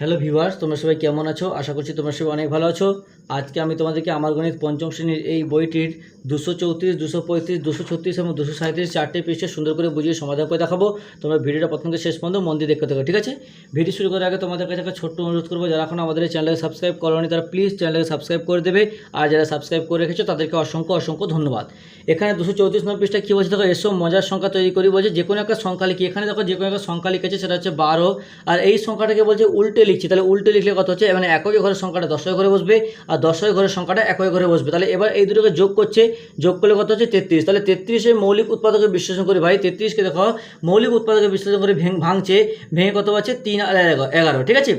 Hello viewers, তোমরা সবাই কেমন আছো? আশা করছি তোমরা সবাই অনেক ভালো আছো। আজকে আমি তোমাদেরকে আমার গণিত পঞ্চম শ্রেণির এই বইটির দুশো চৌত্রিশ, দুশো পঁয়ত্রিশ, দুশো ছত্রিশ এবং দুশো সাঁত্রিশ চারটে পৃষ্ঠে সুন্দর করে বুঝিয়ে সমাধান করে দেখাবো। তোমরা ভিডিওটা প্রথম থেকে শেষ পর্যন্ত মন দিয়ে দেখতে থাকো, ঠিক আছে? ভিডিও শুরু করার আগে তোমাদের কাছে একটা ছোট্ট অনুরোধ করব, যারা এখন আমাদের চ্যানেলকে সাবস্ক্রাইব করোনি, তারা প্লিজ চ্যানেলকে সাবস্ক্রাইব করে দেবে। আর যারা সাবস্ক্রাইব করে রেখেছো, তাদেরকে অসংখ্য অসংখ্য ধন্যবাদ। এখানে দুশো চৌত্রিশ নম্বর পৃষ্ঠা কী বলছে? দেখো এসব মজার সংখ্যা তৈরি করি বলছে, যে কোনো একটা সংখ্যা লিখি। এখানে দেখো, যে কোনো একটা সংখ্যা লিখেছে, সেটা হচ্ছে বারো। আর এই সংখ্যাটাকে বলছে উল্টে লিখছি, তাহলে উল্টে লিখলে কত হচ্ছে? মানে একই ঘরের সংখ্যাটা দশই ঘরে বসবে, আর দশই ঘরের সংখ্যাটা একই ঘরে বসবে। তাহলে এবার এই দুটোকে যোগ করছে যোগ করলে কত হচ্ছে তেত্রিশ। তাহলে তেত্রিশে মৌলিক উৎপাদকে বিশ্লেষণ করে ভাই। তেত্রিশকে দেখো, মৌলিক উৎপাদকে বিশ্লেষণ করে ভেঙ ভাঙছে, ভেঙে কত পাচ্ছে? তিন আর এগারো, ঠিক আছে?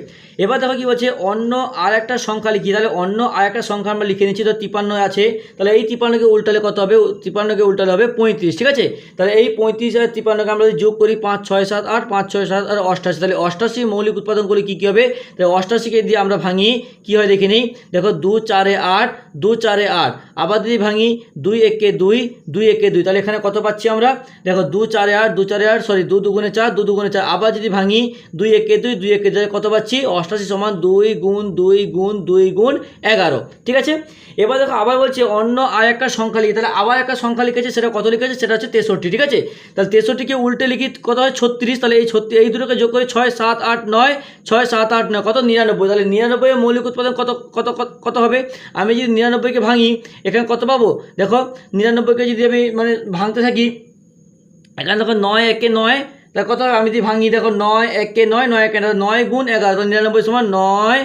এবার দেখো কি বলছে, অন্য আর একটা সংখ্যা লিখি। তাহলে অন্য আর একটা সংখ্যা আমরা লিখে নিচ্ছি, তো তিপান্ন আছে। তাহলে এই তিপান্নকে উল্টালে কত হবে? তিপান্নকে উল্টালে হবে পঁয়ত্রিশ, ঠিক আছে? তাহলে এই পঁয়ত্রিশ আর তিপান্নকে আমরা যদি যোগ করি পাঁচ, ছয়, সাত, আট, পাঁচ, ছয়, সাত আর অষ্টাশি, তাহলে অষ্টাশি মৌলিক উৎপাদন করে কী কী হবে? তাহলে অষ্টাশিকে দিয়ে আমরা ভাঙি, কী হয় দেখে নিই? দেখো দু, চারে আট, দু, চারে আট। আবার যদি ভাঙি, দুই, একে দুই দুই, একে দুই, তাহলে এখানে কত পাচ্ছি আমরা? দেখো দু, চারে আট, দু, চারে আট সরি দু, দুগুণে চার, দু, দুগুণে চার। আবার যদি ভাঙি, দুই, একে দুই দুই, একে দুই কত পাচ্ছি? অষ্টাশি সমান দুই গুণ দুই গুণ দুই গুণ এগারো। ঠিক আছে? এবার দেখো আবার বলছে, অন্য আর একটা সংখ্যা লিখি, তাহলে আবার একটা সংখ্যা লিখেছে, সেটা কত লিখেছে? সেটা হচ্ছে তেষট্টি। ঠিক আছে? তাহলে তেষট্টিকে উল্টে লিখি, কত হয়? ছত্রিশ। তাহলে এই ছত্রিশ এই দুটোকে যোগ করে ছয়, সাত, আট, নয়, ছয়, সাত, আট, নয়, কত? নিরানব্বই। তাহলে নিরানব্বই মৌলিক উৎপাদন কত কত, কত- হবে? আমি যদি নিরানব্বইকে ভাঙি, এখানে কত পাবো? দেখো, নিরানব্বইকে যদি আমি মানে ভাঙতে থাকি, এখানে দেখো নয়, একে নয় তা কত আমি যদি ভাঙি দেখো নয় একে নয় নয় একে নয়, গুণ এগারো নিরানব্বই সমান নয়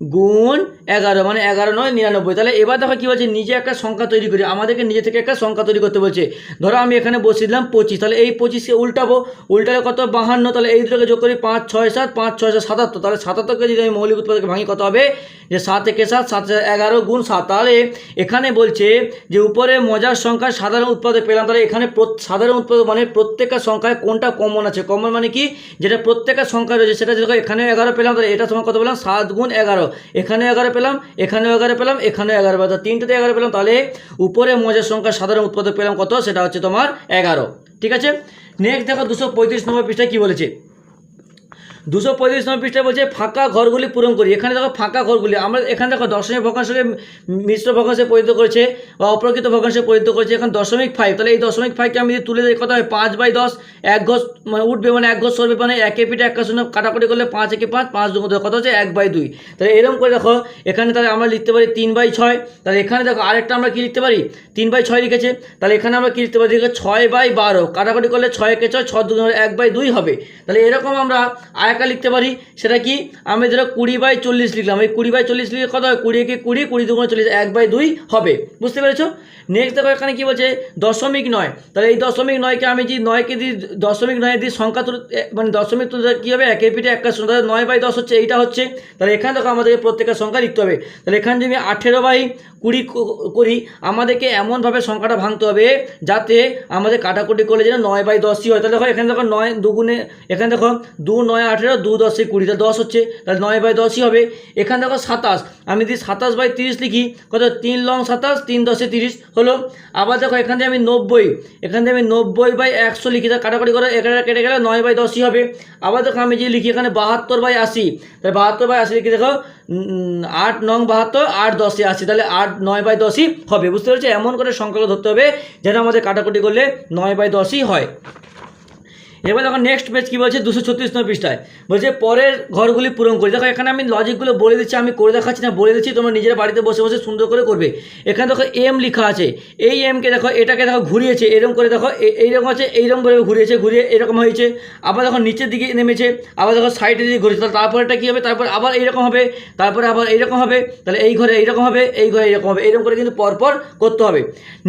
গুণ এগারো মানে এগারো নয়, নিরানব্বই। তাহলে এবার দেখো কী বলছে, নিজে একটা সংখ্যা তৈরি করি। আমাদেরকে নিজে থেকে একটা সংখ্যা তৈরি করতে বলছে। ধরো আমি এখানে বসিয়ে দিলাম পঁচিশ, তাহলে এই পঁচিশকে উল্টাবো। উল্টালে কত? বাহান্ন, তাহলে এই দুটোকে যোগ করি পাঁচ, ছয়, সাত, পাঁচ, ছয়, সাত, সাতাত্তর। তাহলে সাতাত্তরকে যদি আমি মৌলিক উৎপাদকে ভাঙি, কত হবে? যে সাত, একে সাত সাত এগারো গুণ সাত। তাহলে এখানে বলছে যে উপরে মজার সংখ্যা সাধারণ উৎপাদক পেলাম। তাহলে এখানে সাধারণ উৎপাদক মানে প্রত্যেকটা সংখ্যায় কোনটা কমন আছে? কমন মানে কি? যেটা প্রত্যেকটা সংখ্যা রয়েছে, সেটা দেখো এখানেও এগারো পেলাম, তাহলে এটা সময় কত পেলাম? সাত গুণ এগারো। এখানেও এগারো পেলাম, এখানেও এগারো পেলাম, এখানেও এগারো পেলাম তিনটাতে এগারো পেলাম, তাহলে উপরে মজার সংখ্যা সাধারণ উৎপাদক পেলাম কত? সেটা হচ্ছে তোমার এগারো। ঠিক আছে? নেক্সট দেখো দুশো পঁয়ত্রিশ নম্বর পৃষ্ঠায় কী বলেছে? দুশো পঁয়ত্রিশ নম্বর পৃষ্ঠা বলছে, ফাঁকা ঘরগুলি পূরণ করি। এখানে দেখো ফাঁকা ঘরগুলি। আমরা এখানে দেখো দশমিক ভগ্নাংশকে মিশ্র ভগ্নাংশে পরিণত করেছে বা অপ্রকৃত ভগ্নাংশে পরিণত করেছে। এখন দশমিক ফাইভ তাহলে এই দশমিক ফাইভকে আমি যদি তুলে দিই, কত হয় পাঁচ বাই দশ, এক ঘষ মানে উঠবে মানে এক ঘষ সরবে মানে একে পিঠে এক শূন্য কাটাকুটি করলে পাঁচ একে পাঁচ পাঁচ দু কত হচ্ছে? এক বাই দুই। তাহলে এরকম করে দেখো, এখানে তাহলে আমরা লিখতে পারি তিন বাই ছয়। তাহলে এখানে দেখো আরেকটা আমরা কী লিখতে পারি? তিন বাই ছয় লিখেছে। তাহলে এখানে আমরা কী লিখতে পারি? ছয় বাই বারো। কাটাকুটি করলে ছয় একে ছয় ছ দু এক বাই দুই হবে। তাহলে এরকম আমরা আরেকটা লিখতে পারি, সেটা কি? আমি ধরো কুড়ি বাই চল্লিশ লিখলাম, এই কুড়ি বাই চল্লিশ লিখে কত হয়? কুড়ি একে কুড়ি কুড়ি দুগুণ চল্লিশ, এক বাই দুই হবে। বুঝতে পেরেছ? নেক্সট দেখো এখানে কি বলছে? দশমিক নয়। তাহলে এই দশমিক নয়কে আমি যদি নয়কে দিই, দশমিক নয় দিই সংখ্যা মানে দশমিক কী হবে? একের পিঠে একটা শূন্য তাহলে নয় বাই দশ হচ্ছে, এইটা হচ্ছে। তাহলে এখানে দেখো আমাদেরকে প্রত্যেকের সংখ্যা লিখতে হবে। তাহলে এখানে যদি আমি আঠেরো বাই কুড়ি করি, আমাদেরকে এমনভাবে সংখ্যাটা ভাঙতে হবে যাতে আমাদের কাটাকুটি করলে যেন নয় বাই দশই হয়। তাহলে দেখো এখানে দেখো নয় দুগুণে, এখানে দেখো দু নয় আঠেরো, দু দশে কুড়ি, তাহলে দশ হচ্ছে, তাহলে নয় বাই দশই হবে। এখানে দেখো সাতাশ, আমি যদি সাতাশ বাই তিরিশ লিখি, কত? তিন লং সাতাশ, তিন দশে তিরিশ হলো। আবার দেখো, এখান থেকে আমি নব্বই, এখান থেকে আমি নব্বই বাই একশো লিখি, তাহলে কাটাকুটি করে এখানে কেটে গেলে, নয় বাই দশই হবে। আবার দেখো, আমি যদি লিখি এখানে বাহাত্তর বাই আশি, তাহলে বাহাত্তর বাই আশি লিখি দেখো আট নং বাহাত্তর, আট দশে আশি, তাহলে আট, নয় বাই দশই হবে। বুঝতে পেরেছ? এমন করে সংখ্যাগুলো ধরতে হবে, যেন আমাদের কাটাকুটি করলে নয় বাই দশই হয়। এবার দেখো নেক্সট পেজ কী বলছে? দুশো ছত্রিশ নম্বর পৃষ্ঠায়। বলছে, পরের ঘরগুলি পূরণ করি। দেখো, এখানে আমি লজিকগুলো বলে দিচ্ছি, আমি করে দেখাচ্ছি না, বলে দিচ্ছি, তোমরা নিজের বাড়িতে বসে বসে সুন্দর করে করবে। এখানে দেখো এম লেখা আছে। এই এমকে দেখো, এটাকে দেখো ঘুরিয়েছে, এরকম করে দেখো এইরকম আছে, এইরকম করে ঘুরিয়েছে, ঘুরিয়ে এরকম হয়েছে। আবার দেখো নিচের দিকে নেমেছে, আবার দেখো সাইডের দিকে ঘুরেছে। তাহলে তারপরেটা কী হবে? তারপর আবার এইরকম হবে, তারপরে আবার এইরকম হবে, তাহলে এই ঘরে এইরকম হবে, এই ঘরে এইরকম হবে, এরকম করে কিন্তু পরপর করতে হবে।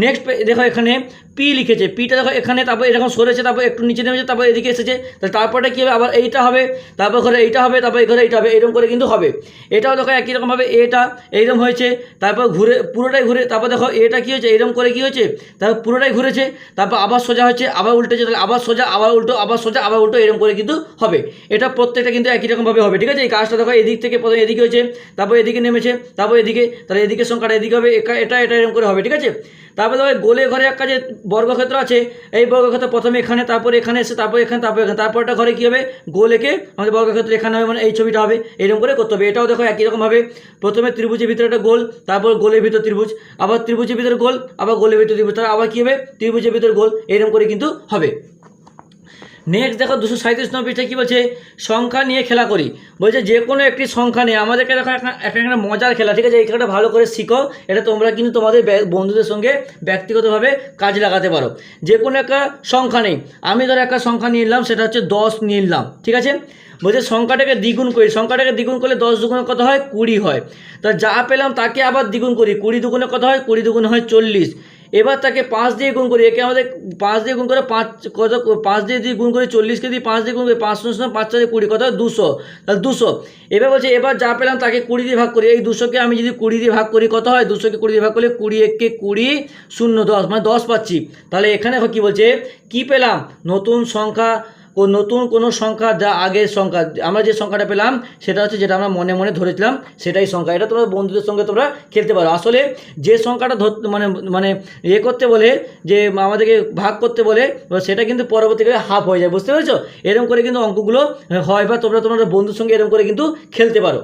নেক্সট দেখো এখানে পি লিখেছে। পিটা দেখো এখানে, তারপর এরকম সরেছে, তারপর একটু নিচে নেমেছে, তারপর এদিকে এসেছে তাহলে তারপরে কী হবে? আবার এইটা হবে, তারপর ঘরে এইটা হবে, তারপর এই ঘরে এইটা হবে, এরকম করে কিন্তু হবে। এটাও দেখো একই রকম হবে এটা এইরকম হয়েছে, তারপর ঘুরে, পুরোটাই ঘুরে, তারপর দেখো এটা কী হয়েছে, এরকম করে কী হয়েছে, তারপর পুরোটাই ঘুরেছে, তারপর আবার সোজা হচ্ছে আবার উল্টেছে, তাহলে আবার সোজা, আবার উল্টো, আবার সোজা, আবার উল্টো, এরকম করে কিন্তু হবে। এটা প্রত্যেকটা কিন্তু একই রকমভাবে হবে, ঠিক আছে? এই কাজটা দেখো এদিক থেকে প্রথমে এদিকে হয়েছে, তারপর এদিকে নেমেছে, তারপর এদিকে, তাহলে এদিকে সংখ্যাটা এদিকে হবে এটা এটা এরকম করে হবে, ঠিক আছে? তারপরে দেখো গোলে ঘরে একটা যে বর্গক্ষেত্র আছে, এই বর্গক্ষেত্র প্রথমে এখানে, তারপরে এখানে এসে তারপর এখানে, তারপর এখানে, তারপরটা ঘরে কী হবে? গোল এঁকে আমাদের বর্গক্ষেত্র এখানে হবে মানে এই ছবিটা হবে, এরকম করে করতে হবে। এটাও দেখো একই রকমভাবে প্রথমে ত্রিভুজের ভিতরে একটা গোল, তারপর গোলের ভিতর ত্রিভুজ, আবার ত্রিভুজের ভিতরে গোল, আবার গোলের ভিতরে ত্রিভুজ, তারপর আবার কী হবে? ত্রিভুজের ভিতরে গোল, এরকম করে কিন্তু হবে। নেক্সট দেখো দুশো সাঁত্রিশ নম্বর পৃষ্ঠায় কী বলছে? সংখ্যা নিয়ে খেলা করি। বলছে যে কোনো একটি সংখ্যা নিয়ে। আমাদেরকে দেখো একটা একটা মজার খেলা, ঠিক আছে? এই খেলাটা ভালো করে শিখো। এটা তোমরা কিন্তু তোমাদের বন্ধুদের সঙ্গে ব্যক্তিগতভাবে কাজে লাগাতে পারো। যে কোনো একটা সংখ্যা নেই। আমি ধরো একটা সংখ্যা নিয়ে নিলাম, সেটা হচ্ছে দশ নিয়ে নিলাম, ঠিক আছে? বলছে সংখ্যাটাকে দ্বিগুণ করি। সংখ্যাটাকে দ্বিগুণ করলে দশ দুগুণে কত হয়? কুড়ি হয়। তা যা পেলাম তাকে আবার দ্বিগুণ করি। কুড়ি দুগুণে কত হয়? কুড়ি দুগুণে হয় চল্লিশ। এবার তাকে পাঁচ দিয়ে গুণ করি, একে আমাদের পাঁচ দিয়ে গুণ করে পাঁচ, কত, পাঁচ দিয়ে দিয়ে গুণ করি চল্লিশকে দিয়ে পাঁচ দিয়ে গুণ করি, পাঁচ শূন্য শূন্য পাঁচ চারে কুড়ি, কত? দুশো। তাহলে দুশো। এবার বলছে, এবার যা পেলাম তাকে কুড়ি দিয়ে ভাগ করি। এই দুশোকে আমি যদি কুড়ি দিয়ে ভাগ করি, কত হয়? দুশোকে কুড়ি দিয়ে ভাগ করলে কুড়ি এককে কুড়ি শূন্য দশ মানে দশ পাচ্ছি। তাহলে এখানে কি বলছে? কী পেলাম? নতুন সংখ্যা নতুন কোনো সংখ্যা যা আগের সংখ্যা, আমরা যে সংখ্যাটা পেলাম, সেটা হচ্ছে যেটা আমরা মনে মনে ধরেছিলাম, সেটাই সংখ্যা। এটা তোমরা বন্ধুদের সঙ্গে তোমরা খেলতে পারো। আসলে যে সংখ্যাটা ধর মানে মানে ইয়ে করতে বলে, যে আমাদেরকে ভাগ করতে বলে সেটা কিন্তু পরবর্তীকালে হাফ হয়ে যায়, বুঝতে পেরেছ? এরকম করে কিন্তু অঙ্কগুলো হয় বা তোমরা তোমাদের বন্ধুর সঙ্গে এরকম করে কিন্তু খেলতে পারো।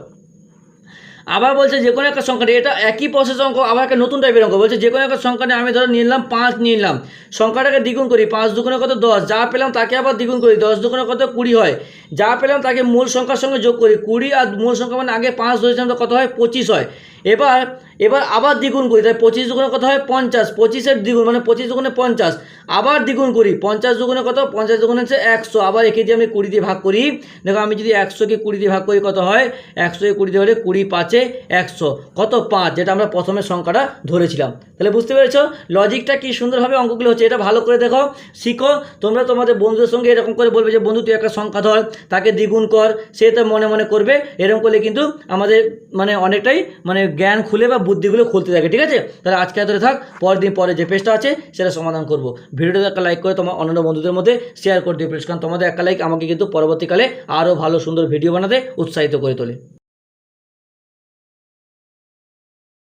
আবার বলছে যে কোনো একটা সংখ্যা এটা একই প্রসেস অঙ্ক, আবার একটা নতুন টাইপের অঙ্ক, বলছে যে কোনো একটা সংখ্যা নিয়ে আমি ধরো নিলাম, পাঁচ নিলাম। সংখ্যাটাকে দ্বিগুণ করি, পাঁচ দুগুণে কত? দশ। যা পেলাম তাকে আবার দ্বিগুণ করি, দশ দুগুণে কত? কুড়ি হয়। যা পেলাম তাকে মূল সংখ্যার সঙ্গে যোগ করি, কুড়ি আর মূল সংখ্যা মানে আগে পাঁচ ধরেছিলাম, তো কত হয়? পঁচিশ হয়। এবার এবার আবার দ্বিগুণ করি তাই পঁচিশ দুগুণে কত হয়? পঞ্চাশ। পঁচিশের দ্বিগুণ মানে পঁচিশ দুগুণে পঞ্চাশ। আবার দ্বিগুণ করি, পঞ্চাশ দুগুণে কত? পঞ্চাশ দুগুণে হচ্ছে একশো। আবার একে দিয়ে আমি কুড়ি দিয়ে ভাগ করি, দেখো আমি যদি একশোকে কুড়ি দিয়ে ভাগ করি, কত হয়? একশোকে কুড়ি দিয়ে হলে কুড়ি পাঁচে একশো। কত পাঁচ? যেটা আমরা প্রথমে সংখ্যাটা ধরেছিলাম। তাহলে বুঝতে পেরেছ? লজিকটা কি সুন্দরভাবে অঙ্কগুলো হচ্ছে, এটা ভালো করে দেখো, শিখো। তোমরা তোমাদের বন্ধুদের সঙ্গে এরকম করে বলবে যে, বন্ধু, তুই একটা সংখ্যা ধর, তাকে দ্বিগুণ কর, সে তো মনে মনে করবে। এরকম করলে কিন্তু আমাদের মানে অনেকটাই মানে জ্ঞান খুলে বা বুদ্ধিগুলো খুলতে থাকে, ঠিক আছে? তাহলে আজকে এতটা থাক, পরের দিন পরে যে পেজটা আছে, সেটা সমাধান করব। ভিডিওটা একটা লাইক করে তোমার অন্যান্য বন্ধুদের মধ্যে শেয়ার করে দিও প্লিজ কারণ তোমাদের একটা লাইক আমাকে কিন্তু পরবর্তীকালে আরও ভালো সুন্দর ভিডিও বানাতে উৎসাহিত করে তোলে।